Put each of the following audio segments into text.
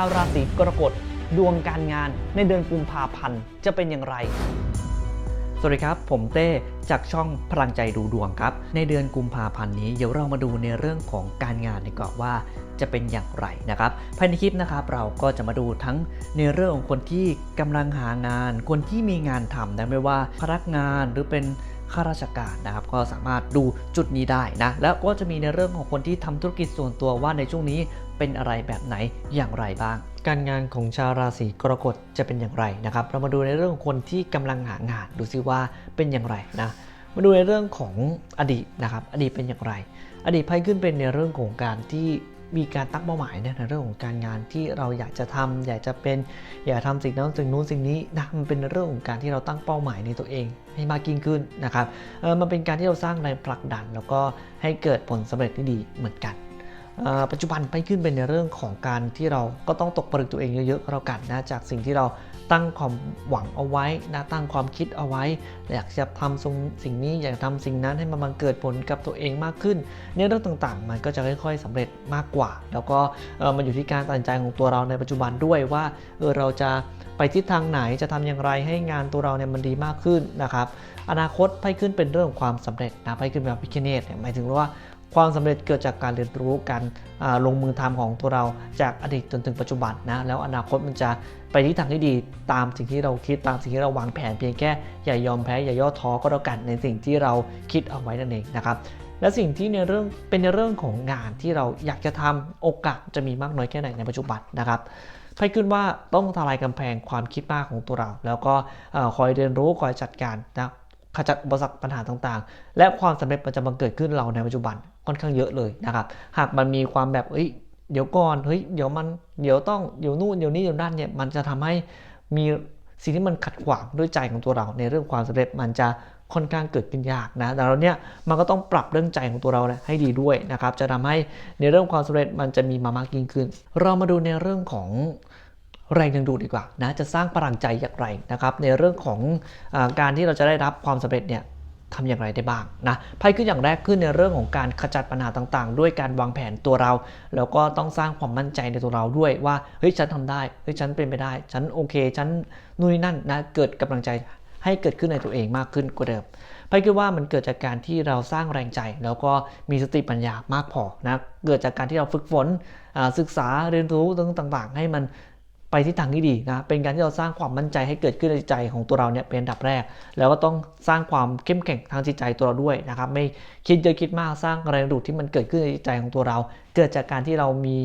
าวราศีกรกฎดวงการงานในเดือนกุมภาพันธ์จะเป็นอย่างไร สวัสดีครับ ผมเต้จากช่องพลังใจดูดวงครับ ในเดือนกุมภาพันธ์นี้เดี๋ยวเรามาดูในเรื่องของการงานดีกว่าว่าจะเป็นอย่างไรนะครับภายในคลิปนะครับเราก็จะมาดูทั้งในเรื่องของคนที่กำลังหางาน คนที่มีงานทำนะไม่ว่าพนักงานหรือเป็นข้าราชการนะครับก็สามารถดูจุดนี้ได้นะแล้วก็จะมีในเรื่องของคนที่ทำธุรกิจส่วนตัวว่าในช่วงนี้ เป็นอะไรแบบไหนอย่างไรบ้าง การงานของชาวราศีกรกฎจะเป็นอย่างไรนะครับ เรามาดูในเรื่องของคนที่กำลังหางานดูซิว่าเป็นอย่างไรนะมาดูในเรื่องของอดีตนะครับ อดีตเป็นอย่างไร อดีตไพ่ขึ้นเป็นในเรื่องของการที่มีการตั้งเป้าหมายนะในเรื่องของการงานที่เราอยากจะทำอยากจะเป็นอยากทำสิ่งนั้นสิ่งนู้นสิ่งนี้นะมันเป็นเรื่องของการที่เราตั้งเป้าหมายในตัวเอง ให้มากยิ่งขึ้นนะครับเออมันเป็นการที่เราสร้างแรงผลักดัน แล้วก็ให้เกิดผลสำเร็จที่ดีเหมือนกัน ปัจจุบันไปขึ้นเป็นในเรื่องของการที่เราก็ต้องตกผลึกตัวเองเยอะๆก็แล้วกันนะจากสิ่งที่เราตั้งความหวังเอาไว้นะตั้งความคิดเอาไว้ อยากจะทำสิ่งนี้อยากทำสิ่งนั้นให้มันบังเกิดผลกับตัวเองมากขึ้นในเรื่องต่างๆ มันก็จะค่อยๆสำเร็จมากกว่า แล้วก็มันอยู่ที่การตัดสินใจของตัวเราในปัจจุบันด้วยว่าเออเราจะไปทิศทางไหนจะทำอย่างไรให้งานตัวเราเนี่ยมันดีมากขึ้นนะครับอนาคตไพ่ขึ้นเป็นเรื่องของความสำเร็จนะไพ่ขึ้นแบบพิคเนตเนี่ยหมายถึงว่า ความสำเร็จเกิดจากการเรียนรู้การลงมือทำของตัวเราจากอดีตจนถึงปัจจุบันนะแล้วอนาคตมันจะไปที่ทางที่ดีตามสิ่งที่เราคิดตามสิ่งที่เราวางแผนเพียงแค่อย่ายอมแพ้อย่าย่อท้อก็แล้วกันในสิ่งที่เราคิดเอาไว้นั่นเองนะครับและสิ่งที่ในเรื่องเป็นในเรื่องของงานที่เราอยากจะทำโอกาสจะมีมากน้อยแค่ไหนในปัจจุบันนะครับไพ่ขึ้นว่าต้องทลายกำแพงความคิดมากของตัวเรา แล้วก็คอยเรียนรู้คอยจัดการนะขจัดอุปสรรคปัญหาต่างๆ และความสำเร็จมันจะบังเกิดขึ้นเราในปัจจุบัน ค่อนข้างเยอะเลยนะครับ หากมันมีความแบบเอ้ยเดี๋ยวก่อนเฮ้ยเดี๋ยวมันเดี๋ยวต้องเดี๋ยวนู่นเดี๋ยวนี้เดี๋ยวนั่นเนี่ยมันจะทำให้มีสิ่งที่มันขัดขวางด้วยใจของตัวเรา ในเรื่องความสำเร็จมันจะค่อนข้างเกิดขึ้นยากนะแต่เราเนี่ยมันก็ต้องปรับเรื่องใจของตัวเราให้ดีด้วยนะครับ จะทำให้ในเรื่องความสำเร็จมันจะมีมามากยิ่งขึ้น เรามาดูในเรื่องของแรงดึงดูดดีกว่านะจะสร้างพลังใจอย่างไรนะครับ ในเรื่องของอการที่เราจะได้รับความสำเร็จเนี่ย ทำอย่างไรได้บ้างนะไพ่ขึ้นอย่างแรกขึ้นในเรื่องของการขจัดปัญหาต่างๆ ด้วยการวางแผนตัวเรา แล้วก็ต้องสร้างความมั่นใจในตัวเราด้วยว่าเฮ้ยฉันทำได้เฮ้ยฉันเป็นไปได้ ฉันโอเค ฉันนู่นนนั่นนะเกิดกำลังใจให้เกิดขึ้นในตัวเองมากขึ้นกว่าเดิมไพ่คิดว่ามันเกิดจากการที่เราสร้างแรงใจ แล้วก็มีสติปัญญามากพอนะเกิดจากการที่เราฝึกฝนศึกษาเรียนรู้ต่างๆ ให้มัน ไปที่ทางที่ดีนะ เป็นการที่เราสร้างความมั่นใจให้เกิดขึ้นในใจของตัวเราเนี่ยเป็นอันดับแรก แล้วก็ต้องสร้างความเข้มแข็งทางจิตใจตัวเราด้วยนะครับ ไม่คิดเยอะคิดมาก สร้างแรงดูดที่มันเกิดขึ้นในจิตใจของตัวเรา เกิดจากการที่เรามี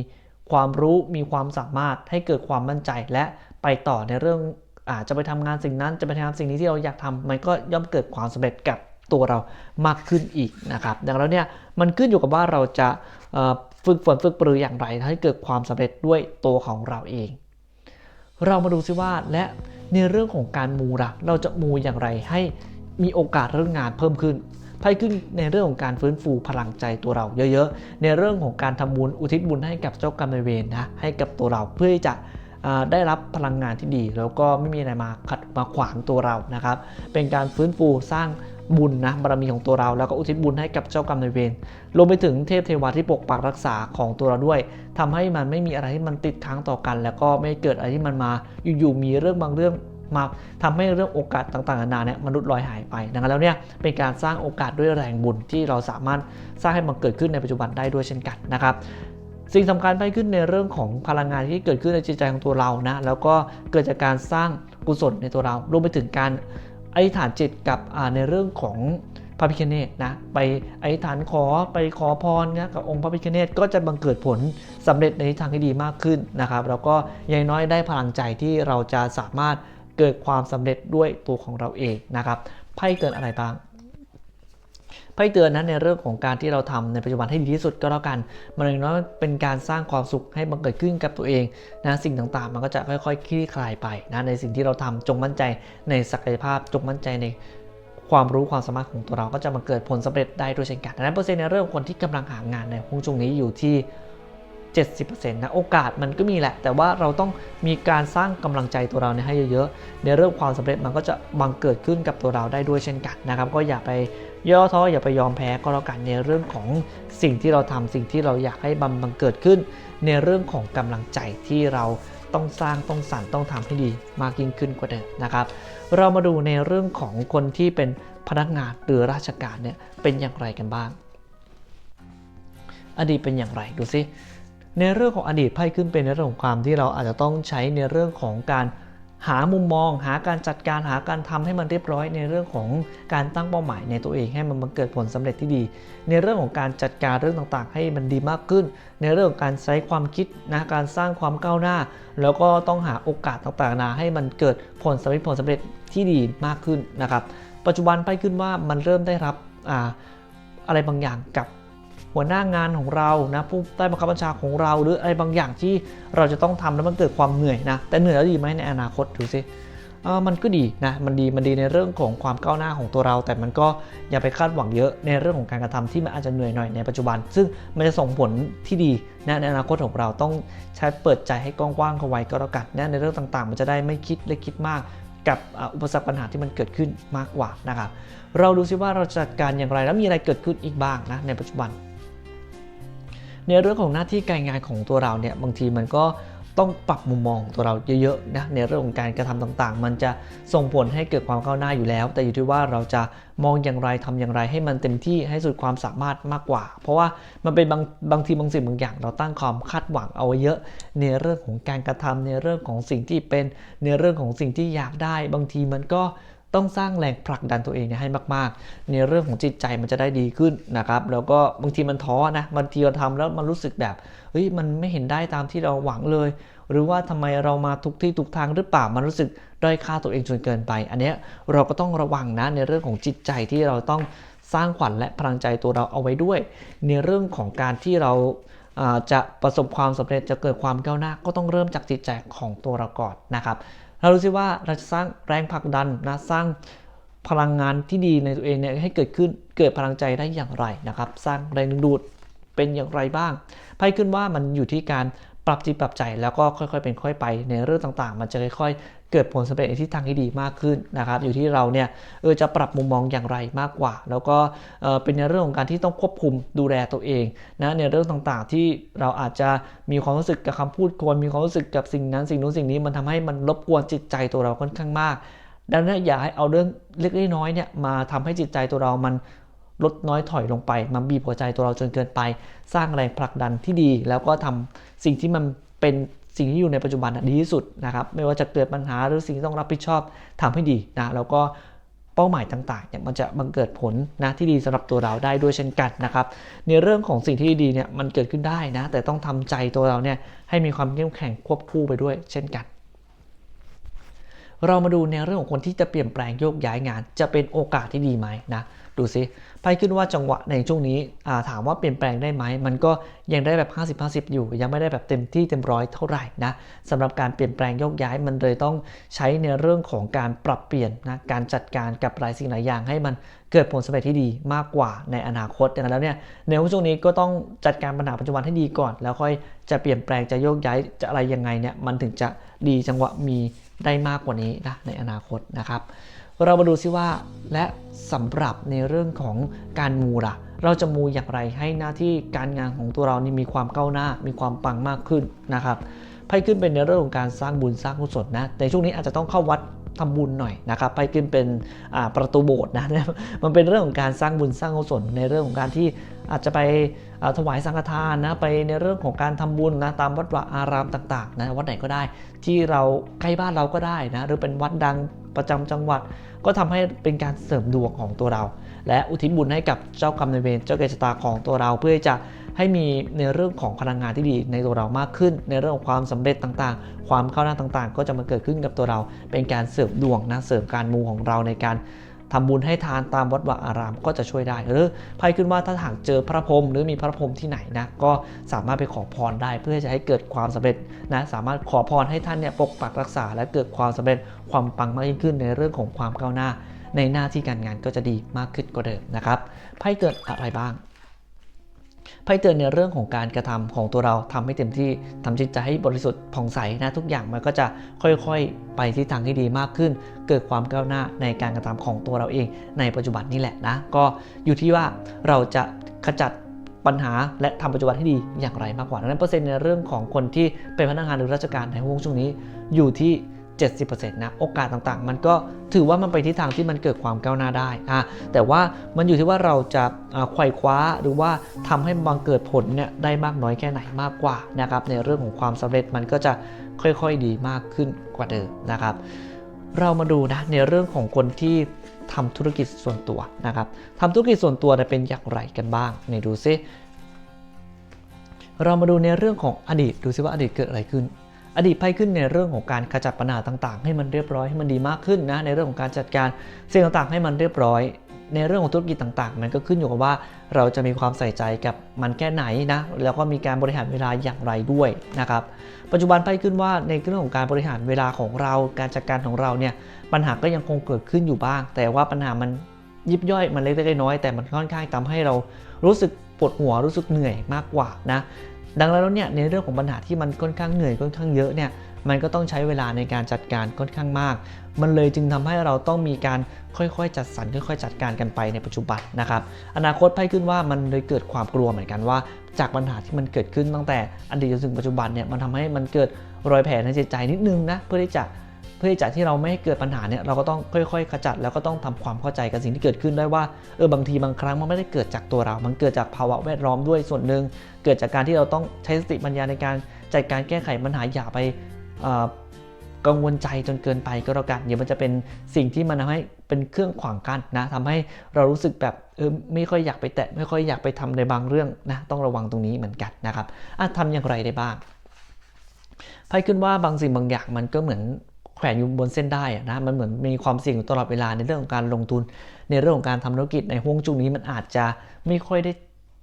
ความรู้มีความสามารถให้เกิดความมั่นใจและไปต่อในเรื่องอาจจะไปทำงานสิ่งนั้นจะไปทำสิ่งนี้ที่เราอยากทำมันก็ย่อมเกิดความสำเร็จกับตัวเรามากขึ้นอีกนะครับดังนั้นเนี่ยมันขึ้นอยู่กับว่าเราจะฝึกฝนฝึกปรืออย่างไรให้เกิดความสำเร็จด้วยตัวของเราเอง เรามาดูซิว่าและในเรื่องของการมูล่ะเราจะมูอย่างไรให้มีโอกาสเรื่องงานเพิ่มขึ้นไพ่ขึ้นในเรื่องของการฟื้นฟูพลังใจตัวเราเยอะๆ ในเรื่องของการทำบุญอุทิศบุญให้กับเจ้ากรรมนายเวรนะ ให้กับตัวเราเพื่อจะได้รับพลังงานที่ดี แล้วก็ไม่มีอะไรมาขัดมาขวางตัวเรานะครับ เป็นการฟื้นฟูสร้าง บุญนะบารมีของตัวเราแล้วก็อุทิศบุญให้กับเจ้ากรรมนายเวรรวมไปถึงเทพเทวาที่ปกปักรักษาของตัวเราด้วยทำให้มันไม่มีอะไรที่มันติดค้างต่อกัน แล้วก็ไม่เกิดอะไรที่มันมาอยู่ๆมีเรื่องบางเรื่องมาทำให้เรื่องโอกาสต่างๆนานาเนี่ยมนุษย์ลอยหายไปดังนั้นแล้วเนี่ยเป็นการสร้างโอกาสด้วยแรงบุญที่เราสามารถสร้างให้มันเกิดขึ้นในปัจจุบันได้ด้วยเช่นกันนะครับสิ่งสำคัญไปขึ้นในเรื่องของพลังงานที่เกิดขึ้นในจิตใจของตัวเรานะแล้วก็เกิดจากการสร้างกุศลในตัวเรารวมไปถึงการ อธิษฐานจิตกับในเรื่องของพระพิคเนตนะไปอธิษฐานขอไปขอพรนะกับองค์พระพิคเนตก็จะบังเกิดผลสำเร็จในทางที่ดีมากขึ้นนะครับแล้วก็ยังน้อยได้พลังใจที่เราจะสามารถเกิดความสำเร็จด้วยตัวของเราเองนะครับไพ่เกิดอะไรบ้าง ไพ่เตือนนะในเรื่องของการที่เราทำในปัจจุบันให้ดีที่สุดก็แล้วกัน มันอย่างน้อยเป็นการสร้างความสุขให้บังเกิดขึ้นกับตัวเองนะสิ่งต่างๆ มันก็จะค่อยๆคลี่คลายไปนะในสิ่งที่เราทำจงมั่นใจในศักยภาพจงมั่นใจในความรู้ความสามารถของตัวเราก็จะมาเกิดผลสำเร็จได้ด้วยเช่นกันดังนั้นเปอร์เซ็นต์ในเรื่องคนที่กำลังหางานในช่วงนี้อยู่ที่ 70%นะโอกาสมันก็มีแหละ แต่ว่าเราต้องมีการสร้างกำลังใจตัวเราเนี่ยให้เยอะๆ ในเรื่องความสำเร็จมันก็จะบังเกิดขึ้นกับตัวเราได้ด้วยเช่นกันนะครับ ก็อย่าไป ย่อท้ออย่าไปยอมแพ้ก็แล้วกันในเรื่องของสิ่งที่เราทำสิ่งที่เราอยากให้บังบังเกิดขึ้น ในเรื่องของกำลังใจที่เราต้องสร้างต้องสรรต้องทำให้ดีมากยิ่งขึ้นกว่าเดิมนะครับ เรามาดูในเรื่องของคนที่เป็นพนักงานหรือราชการเนี่ยเป็นอย่างไรกันบ้าง อดีตเป็นอย่างไรดูซิในเรื่องของอดีตไพ่ขึ้นเป็นในเรื่องของความที่เราอาจจะต้องใช้ในเรื่องของการ หามุมมอง หาการจัดการหาการทำให้มันเรียบร้อยในเรื่องของการตั้งเป้าหมายในตัวเองให้มันเกิดผลสำเร็จที่ดี ในเรื่องของการจัดการเรื่องต่างๆ ให้มันดีมากขึ้น ในเรื่องของการใช้ความคิดนะการสร้างความก้าวหน้า แล้วก็ต้องหาโอกาสต่างๆนาให้มันเกิดผลสำเร็จผลสำเร็จที่ดีมากขึ้นนะครับ ปัจจุบันไพ่ขึ้นว่ามันเริ่มได้รับออะไรบางอย่างกับ หัวหน้างานของเรานะผู้ใต้บังคับบัญชาของเรา หรืออะไรบางอย่างที่เราจะต้องทำแล้วมันเกิดความเหนื่อยนะแต่เหนื่อยแล้วดีไหมในอนาคตดูสิมันก็ดีนะ มันดี มันดีในเรื่องของความก้าวหน้าของตัวเรา แต่มันก็อย่าไปคาดหวังเยอะในเรื่องของการกระทำที่มันอาจจะเหนื่อยหน่อยในปัจจุบัน ซึ่งมันจะส่งผลที่ดีนะในอนาคตของเราต้องใช้เปิดใจให้กว้างๆเข้าไว้ก็แล้วกันนะในเรื่องต่างๆ มันจะได้ไม่คิดและคิดมากกับอุปสรรคปัญหาที่มันเกิดขึ้นมากกว่านะครับ เราดูซิว่าเราจะจัดการอย่างไรแล้วมีอะไรเกิดขึ้นอีกบ้างนะในปัจจุบัน ในเรื่องของหน้าที่การงานของตัวเราเนี่ยบางทีมันก็ต้องปรับมุมมองตัวเราเยอะๆนะในเรื่องของการกระทำต่างๆ มันจะส่งผลให้เกิดความก้าวหน้าอยู่แล้ว แต่อยู่ที่ว่าเราจะมองอย่างไรทำอย่างไรให้มันเต็มที่ให้สุดความสามารถมากกว่า เพราะว่ามันเป็นบางบางทีบางสิ่งบางอย่าง เราตั้งความคาดหวังเอาไว้เยอะ ในเรื่องของการกระทำในเรื่องของสิ่งที่เป็นในเรื่องของสิ่งที่อยากได้ บางทีมันก็ ต้องสร้างแรงผลักดันตัวเองเนี่ยให้มาก ๆ ในเรื่องของจิตใจมันจะได้ดีขึ้นนะครับ แล้วก็บางทีมันท้อนะบางทีเราทำแล้วมันรู้สึกแบบเฮ้ยมันไม่เห็นได้ตามที่เราหวังเลย หรือว่าทำไมเรามาทุกที่ทุกทางหรือเปล่ามันรู้สึกด้อยค่าตัวเองจนเกินไป อันเนี้ยเราก็ต้องระวังนะในเรื่องของจิตใจที่เราต้องสร้างขวัญและพลังใจตัวเราเอาไว้ด้วย ในเรื่องของการที่เราจะประสบความสำเร็จจะเกิดความก้าวหน้า ก็ต้องเริ่มจากจิตใจของตัวเราก่อนนะครับ เราดูซิว่าเราจะสร้างแรงผลักดันนะสร้างพลังงานที่ดีในตัวเองเนี่ยให้เกิดขึ้นเกิดพลังใจได้อย่างไรนะครับ สร้างแรงดึงดูดเป็นอย่างไรบ้างไพ่ขึ้นว่ามันอยู่ที่การปรับจิตปรับใจแล้วก็ค่อยๆเป็นค่อยไปในเรื่องต่างๆ มันจะค่อยๆ เกิดผลสำเร็จในทิศทางที่ดีมากขึ้นนะครับ อยู่ที่เราเนี่ยเออจะปรับมุมมองอย่างไรมากกว่า แล้วก็เออเป็นในเรื่องของการที่ต้องควบคุมดูแลตัวเองนะในเรื่องต่างๆ ที่เราอาจจะมีความรู้สึกกับคำพูดคนมีความรู้สึกกับสิ่งนั้นสิ่งนู้นสิ่งนี้มันทำให้มันรบกวนจิตใจตัวเราค่อนข้างมาก ดังนั้นอย่าให้เอาเรื่องเล็กๆน้อยๆเนี่ยมาทำให้จิตใจตัวเรามันลดน้อยถอยลงไป มันบีบหัวใจตัวเราจนเกินไป สร้างแรงผลักดันที่ดี แล้วก็ทำสิ่งที่มันเป็น สิ่งที่อยู่ในปัจจุบันน่ะดีที่สุดนะครับไม่ว่าจะเกิดปัญหาหรือสิ่งที่ต้องรับผิดชอบทำให้ดีนะแล้วก็เป้าหมายต่างๆเนี่ยมันจะบังเกิดผลนะที่ดีสำหรับตัวเราได้ด้วยเช่นกันนะครับในเรื่องของสิ่งที่ดีเนี่ยมันเกิดขึ้นได้นะแต่ต้องทำใจตัวเราเนี่ยให้มีความเข้มแข็งควบคู่ไปด้วยเช่นกันเรามาดูในเรื่องของคนที่จะเปลี่ยนแปลงโยกย้ายงาน จะเป็นโอกาสที่ดีไหมนะดูซิ ไพ่ขึ้นว่าจังหวะในช่วงนี้ถามว่าเปลี่ยนแปลงได้ไหม มันก็ยังได้แบบ 50-50 อยู่ ยังไม่ได้แบบเต็มที่เต็มร้อยเท่าไหร่นะสำหรับการเปลี่ยนแปลงโยกย้ายมันเลยต้องใช้ในเรื่องของการปรับเปลี่ยนนะการจัดการกับหลายสิ่งหลายอย่างให้มันเกิดผลสำเร็จที่ดีมากกว่าในอนาคตดังนั้นแล้วเนี่ยในช่วงนี้ก็ต้องจัดการปัญหาปัจจุบันให้ดีก่อน แล้วค่อยจะเปลี่ยนแปลงจะโยกย้ายจะอะไรยังไงเนี่ยมันถึงจะดีจังหวะมีได้มากกว่านี้นะในอนาคตนะครับ เรามาดูซิว่า และสำหรับในเรื่องของการมูล่ะ เราจะมูอย่างไรให้หน้าที่การงานของตัวเรานี่มีความก้าวหน้า มีความปังมากขึ้นนะครับไพ่ขึ้นเป็นในเรื่องของการสร้างบุญสร้างกุศลนะในช่วงนี้อาจจะต้องเข้าวัดทำบุญหน่อยนะครับไพ่ขึ้นเป็นประตูโบสถ์นะ มันเป็นเรื่องของการสร้างบุญสร้างกุศลในเรื่องของการที่อาจจะไป ถวายสังฆทานนะไปในเรื่องของการทำบุญนะตามวัดวาอารามต่างๆนะวัดไหนก็ได้ ที่เราใกล้บ้านเราก็ได้นะหรือเป็นวัดดังประจำจังหวัด ก็ทำให้เป็นการเสริมดวงของตัวเรา และอุทิศบุญให้กับเจ้ากรรมนายเวรเจ้าเกศชะตาของตัวเราเพื่อจะให้มีในเรื่องของพลังงานที่ดีในตัวเรามากขึ้น ในเรื่องของความสำเร็จต่างๆ ความเข้าหน้าต่างๆ ก็จะมาเกิดขึ้นกับตัวเรา เป็นการเสริมดวงนะเสริมการมูของเราในการ ทำบุญให้ทานตามวัดวาอารามก็จะช่วยได้ หรือไพ่ขึ้นว่าถ้าหากเจอพระพรหมหรือมีพระพรหมที่ไหนนะก็สามารถไปขอพรได้ เพื่อจะให้เกิดความสำเร็จนะสามารถขอพรให้ท่านเนี่ยปกปักรักษา และเกิดความสำเร็จความปังมากยิ่งขึ้นในเรื่องของความก้าวหน้า ในหน้าที่การงานก็จะดีมากขึ้นกว่าเดิมนะครับไพ่เกิดอะไรบ้าง ไพ่เตือนในเรื่องของการกระทำของตัวเราทำให้เต็มที่ทำจิตใจให้บริสุทธิ์ผ่องใสนะทุกอย่างมันก็จะค่อยๆ ไปที่ทางที่ดีมากขึ้น เกิดความก้าวหน้าในการกระทำของตัวเราเอง ในปัจจุบันนี่แหละนะ ก็อยู่ที่ว่าเราจะขจัดปัญหาและทำปัจจุบันให้ดีอย่างไรมากกว่าดังนั้นเปอร์เซ็นต์ในเรื่องของคนที่เป็นพนักงานหรือราชการในห่วงช่วงนี้อยู่ที่ 70%นะโอกาสต่างๆ มันก็ถือว่ามันไปที่ทางที่มันเกิดความก้าวหน้าได้อะแต่ว่ามันอยู่ที่ว่าเราจะไขว่คว้าหรือว่าทำให้บังเกิดผลเนี่ยได้มากน้อยแค่ไหนมากกว่านะครับในเรื่องของความสำเร็จมันก็จะค่อยๆดีมากขึ้นกว่าเดิมนะครับ เรามาดูนะในเรื่องของคนที่ทำธุรกิจส่วนตัวนะครับทำธุรกิจส่วนตัวเนี่ยเป็นอย่างไรกันบ้างไหนดูซิเรามาดูในเรื่องของอดีตดูซิว่าอดีตเกิดอะไรขึ้น อดีตไพ่ขึ้นในเรื่องของการขจัดปัญหาต่างๆ ให้มันเรียบร้อยให้มันดีมากขึ้นนะในเรื่องของการจัดการสิ่งต่างๆ ให้มันเรียบร้อย ในเรื่องของธุรกิจต่างๆ มันก็ขึ้นอยู่กับว่าเราจะมีความใส่ใจกับมันแค่ไหนนะแล้วก็มีการบริหารเวลาอย่างไรด้วยนะครับปัจจุบันไพ่ขึ้นว่าในเรื่องของการบริหารเวลาของเรา การจัดการของเราเนี่ยปัญหาก็ยังคงเกิดขึ้นอยู่บ้าง แต่ว่าปัญหามันยิบย่อยมันเล็กๆน้อยๆแต่มันค่อนข้างทำให้เรารู้สึกปวดหัวรู้สึกเหนื่อยมากกว่านะ ดังนั้นแล้วเนี่ยในเรื่องของปัญหาที่มันค่อนข้างเหนื่อยค่อนข้างเยอะเนี่ยมันก็ต้องใช้เวลาในการจัดการค่อนข้างมาก มันเลยจึงทำให้เราต้องมีการค่อยๆ จัดสรรค่อย ๆ จัดการกันไปในปัจจุบันนะครับ อนาคตไพ่ขึ้นว่ามันเลยเกิดความกลัวเหมือนกันว่า จากปัญหาที่มันเกิดขึ้นตั้งแต่อดีตจนถึงปัจจุบันเนี่ยมันทำให้มันเกิดรอยแผลในจิตใจนิดนึงนะเพื่อที่จะ เพื่อที่จะที่เราไม่ให้เกิดปัญหาเนี่ยเราก็ต้องค่อยๆ ขจัดแล้วก็ต้องทำความเข้าใจกับสิ่งที่เกิดขึ้นได้ว่าเออบางทีบางครั้งมันไม่ได้เกิดจากตัวเรา มันเกิดจากภาวะแวดล้อมด้วยส่วนหนึ่งเกิดจากการที่เราต้องใช้สติปัญญาในการจัดการแก้ไขปัญหาอย่าไปกังวลใจจนเกินไปก็แล้วกันเดี๋ยวมันจะเป็นสิ่งที่มันทำให้เป็นเครื่องขวางกั้นนะทำให้เรารู้สึกแบบเออไม่ค่อยอยากไปแตะไม่ค่อยอยากไปทำในบางเรื่องนะต้องระวังตรงนี้เหมือนกันนะครับอะทำอย่างไรได้บ้างไพ่ขึ้นว่าบางสิ่งบางอย่างมันก็เหมือน แขวนอยู่บนเส้นได้นะมันเหมือนมีความเสี่ยงอยู่ตลอดเวลาในเรื่องของการลงทุน ในเรื่องของการทำธุรกิจในห่วงจุงนี้มันอาจจะไม่ค่อยได้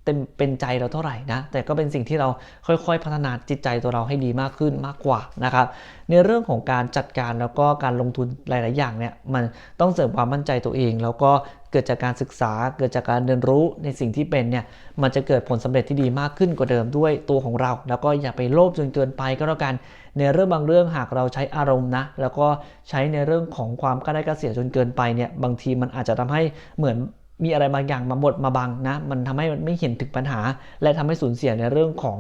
เต็มเป็นใจเราเท่าไหร่นะแต่ก็เป็นสิ่งที่เราค่อยๆ พัฒนาจิตใจตัวเราให้ดีมากขึ้นมากกว่านะครับในเรื่องของการจัดการแล้วก็การลงทุนหลาย ๆ อย่างเนี่ยมันต้องเสริมความมั่นใจตัวเอง แล้วก็ เกิดจากการศึกษาเกิดจากการเรียนรู้ในสิ่งที่เป็นเนี่ยมันจะเกิดผลสำเร็จที่ดีมากขึ้นกว่าเดิมด้วยตัวของเรา แล้วก็อย่าไปโลภจนเกินไปก็แล้วกัน ในเรื่องบางเรื่องหากเราใช้อารมณ์นะแล้วก็ใช้ในเรื่องของความกล้าได้กล้าเสียจนเกินไปเนี่ยบางทีมันอาจจะทำให้เหมือน มีอะไรบางอย่างมาบดมาบังนะมันทำให้มันไม่เห็นถึงปัญหา และทำให้สูญเสียในเรื่องของ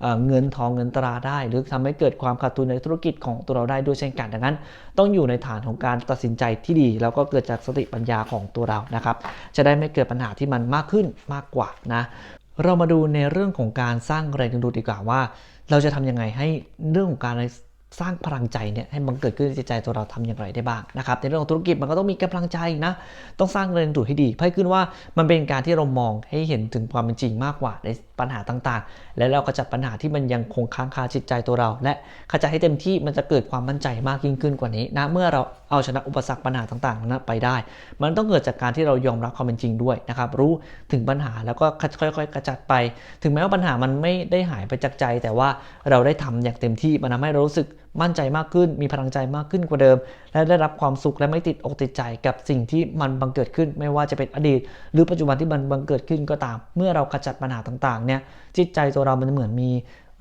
เอเงินทองเงินตราได้ หรือทำให้เกิดความขาดทุนในธุรกิจของตัวเราได้ด้วยเช่นกันดังนั้น ต้องอยู่ในฐานของการตัดสินใจที่ดี แล้วก็เกิดจากสติปัญญาของตัวเรานะครับ จะได้ไม่เกิดปัญหาที่มันมากขึ้นมากกว่านะเรามาดูในเรื่องของการสร้างแรงดึงดูดดีกว่าว่า เราจะทำยังไงให้เรื่องของการ สร้างพลังใจเนี่ยให้มันเกิดขึ้นในจิตใจตัวเราทำอย่างไรได้บ้างนะครับในเรื่องของธุรกิจมันก็ต้องมีกำลังใจนะต้องสร้างแรงดูดให้ดีไพ่ขึ้นว่ามันเป็นการที่เรามองให้เห็นถึงความเป็นจริงมากกว่าในปัญหาต่างๆ และเราก็จัดปัญหาที่มันยังคงค้างคาจิตใจตัวเรา และขจัดให้เต็มที่มันจะเกิดความมั่นใจมากยิ่งขึ้นกว่านี้นะเมื่อเราเอาชนะอุปสรรคปัญหาต่างๆนั้นไปได้ มันต้องเกิดจากการที่เรายอมรับความเป็นจริงด้วยนะครับรู้ถึงปัญหาแล้วก็ค่อยๆกระจัดไป ถึงแม้ว่าปัญหามันไม่ได้หายไปจากใจ แต่ว่าเราได้ทำอย่างเต็มที่มันทำให้เรารู้สึก มั่นใจมากขึ้น มีพลังใจมากขึ้นกว่าเดิม และได้รับความสุขและไม่ติดอกติดใจกับสิ่งที่มันบังเกิดขึ้น ไม่ว่าจะเป็นอดีต หรือปัจจุบันที่มันบังเกิดขึ้นก็ตาม เมื่อเราขจัดปัญหาต่างๆเนี่ยจิตใจตัวเรามันเหมือนมี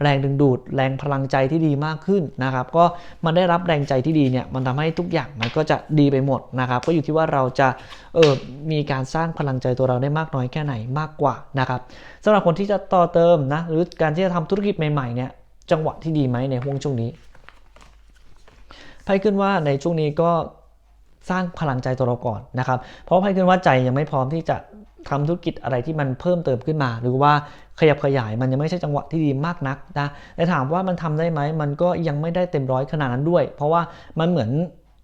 แรงดึงดูด แรงพลังใจที่ดีมากขึ้นนะครับ ก็มันได้รับแรงใจที่ดีเนี่ย มันทำให้ทุกอย่างมันก็จะดีไปหมดนะครับ ก็อยู่ที่ว่าเราจะเออมีการสร้างพลังใจตัวเราได้มากน้อยแค่ไหนมากกว่านะครับสำหรับคนที่จะต่อเติมนะ หรือการที่จะทำธุรกิจใหม่ๆเนี่ย จังหวะที่ดีไหมในห่วงช่วงนี้ ไพ่ขึ้นว่าในช่วงนี้ก็สร้างพลังใจตัวเราก่อนนะครับ เพราะไพ่ขึ้นว่าใจยังไม่พร้อมที่จะทำธุรกิจอะไรที่มันเพิ่มเติมขึ้นมา หรือว่าขยับขยายมันยังไม่ใช่จังหวะที่ดีมากนักนะแต่ถามว่ามันทำได้ไหมมันก็ยังไม่ได้เต็มร้อยขนาดนั้นด้วย เพราะว่ามันเหมือน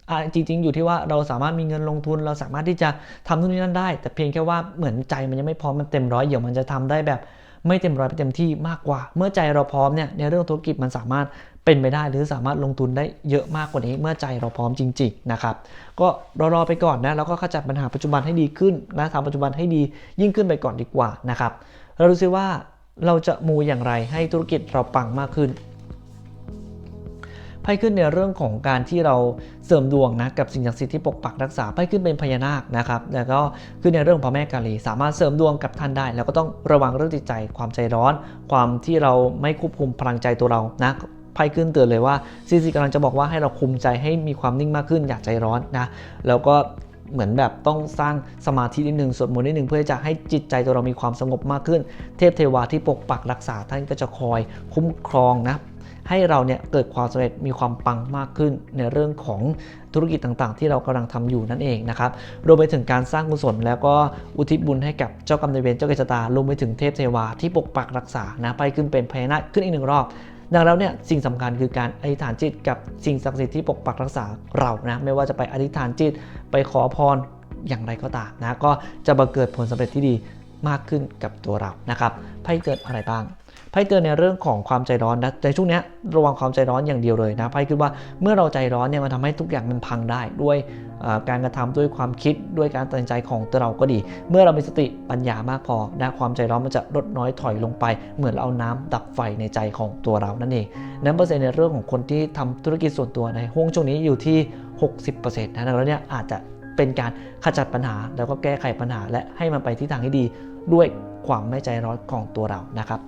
อจริง ๆ อยู่ที่ว่าเราสามารถมีเงินลงทุน เราสามารถที่จะทำทุนนี้นั่นได้ แต่เพียงแค่ว่าเหมือนใจมันยังไม่พร้อมมันเต็มร้อยเดี๋ยวมันจะทำได้แบบไม่เต็มร้อยเต็มที่มากกว่า เมื่อใจเราพร้อมเนี่ยในเรื่องธุรกิจมันสามารถ เป็นไปได้หรือสามารถลงทุนได้เยอะมากกว่านี้เมื่อใจเราพร้อมจริงๆนะครับก็รอๆไปก่อนนะแล้วก็ขจัดปัญหาปัจจุบันให้ดีขึ้นนะทำปัจจุบันให้ดียิ่งขึ้นไปก่อนดีกว่านะครับเราดูซิว่าเราจะมูอย่างไรให้ธุรกิจเราปังมากขึ้นไพ่ขึ้นในเรื่องของการที่เราเสริมดวงนะกับสิ่งศักดิ์สิทธิ์ที่ปกปักรักษาไพ่ขึ้นเป็นพญานาคนะครับแล้วก็ขึ้นในเรื่องพระแม่กาลี สามารถเสริมดวงกับท่านได้ แล้วก็ต้องระวังเรื่องจิตใจ ความใจร้อน ความที่เราไม่ควบคุมพลังใจตัวเรานะ ไพ่ขึ้นเตือนเลยว่าซีซีกำลังจะบอกว่าให้เราคุมใจให้มีความนิ่งมากขึ้นอย่าใจร้อนนะแล้วก็เหมือนแบบต้องสร้างสมาธินิดนึงสวดมนต์นิดนึงเพื่อจะให้จิตใจตัวเรามีความสงบมากขึ้น เทพเทวาที่ปกปักรักษาท่านก็จะคอยคุ้มครองนะให้เราเนี่ยเกิดความสำเร็จมีความปังมากขึ้นในเรื่องของธุรกิจต่างๆ ที่เรากำลังทำอยู่นั่นเองนะครับรวมไปถึงการสร้างกุศลแล้วก็อุทิศบุญให้กับเจ้ากรรมนายเวรเจ้าเกศชะตารวมไปถึงเทพเทวาที่ปกปักรักษานะไปขึ้นเป็นพญานาคขึ้นอีกหนึ่งรอบ ดังนั้นเนี่ยสิ่งสำคัญคือการอธิษฐานจิตกับสิ่งศักดิ์สิทธิ์ที่ปกปักรักษาเรานะไม่ว่าจะไปอธิษฐานจิตไปขอพรอย่างไรก็ตามนะก็จะบังเกิดผลสำเร็จที่ดีมากขึ้นกับตัวเรานะครับไพ่เกิดอะไรบ้าง พ่เตือนในเรื่องของความใจร้อนนะในช่วงนี้ระวังความใจร้อนอย่างเดียวเลยนะไพ่คิดว่าเมื่อเราใจร้อนเนี่ยมันทำให้ทุกอย่างมันพังได้ด้วยการกระทำด้วยความคิดด้วยการตัดสินใจของตัวเราก็ดี เมื่อเรามีสติปัญญามากพอนะความใจร้อนมันจะลดน้อยถอยลงไป เหมือนเราเอาน้ำดับไฟในใจของตัวเรานั่นเองนั้นเปอร์เซ็นต์ในเรื่องของคนที่ทำธุรกิจส่วนตัวในห่วงช่วงนี้อยู่ที่ 60%นะดังนั้นเนี่ยอาจจะเป็นการขจัดปัญหา แล้วก็แก้ไขปัญหา และให้มันไปที่ทางที่ดีด้วยความไม่ใจร้อนของตัวเรานะครับ